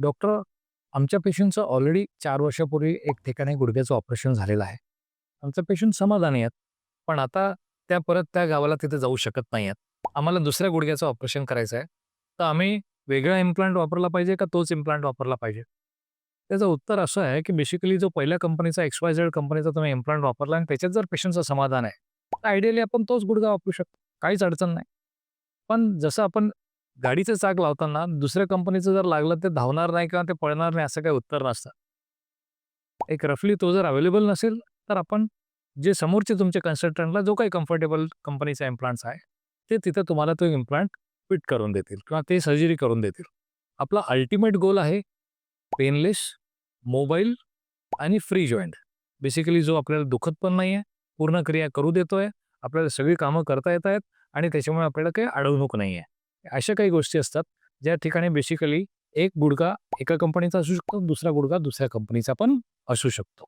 Doctor आमच्या पेशंटचं already चार वर्षापूर्वी एक ठिकाणी गुडघ्याचं ऑपरेशन झालेलं आहे. आमचं पेशंट समाधानी आहेत पण आता त्या परत त्या गावाला तिथे जाऊ शकत नाही आहेत. आम्हाला दुसऱ्या गुडघ्याचं ऑपरेशन करायचं आहे. तर आम्ही वेगळा इम्प्लांट वापरला पाहिजे का तोच इम्प्लांट वापरला पाहिजे? त्याचं उत्तर असं आहे की बेसिकली जो पहिल्या कंपनीचा एक्स वाय झेड कंपनीचा तुम्ही इम्प्लांट वापरला आणि त्याच्यात जर पेशंटचं समाधान आहे तर आयडियली आपण तोच गुडघा वापरू शकतो. काहीच अडचण नाही. पण जसं आपण गाडीचं चाक लावताना दुसऱ्या कंपनीचं जर लागलं ते धावणार नाही किंवा ते पळणार नाही असं काही उत्तर नसतं. एक रफली तो जर अवेलेबल नसेल तर आपण जे समोरचे तुमच्या कन्सल्टंटला जो काही कम्फर्टेबल कंपनीचा इम्प्लांट्स आहे ते तिथं तुम्हाला तो इम्प्लांट फिट करून देतील किंवा ते सर्जरी करून देतील. आपला अल्टिमेट गोल आहे पेनलेस मोबाईल आणि फ्री जॉईंट बेसिकली जो आपल्याला दुखत पण नाही आहे पूर्ण क्रिया करू देतोय आपल्याला सगळी कामं करता येत आहेत आणि त्याच्यामुळे आपल्याला काही अडवणूक नाही आहे अशा काही गोष्टी असतात ज्या ठिकाणी बेसिकली एक गुडघा एका कंपनीचा असू शकतो दुसरा गुडघा दुसऱ्या कंपनीचा पण असू शकतो.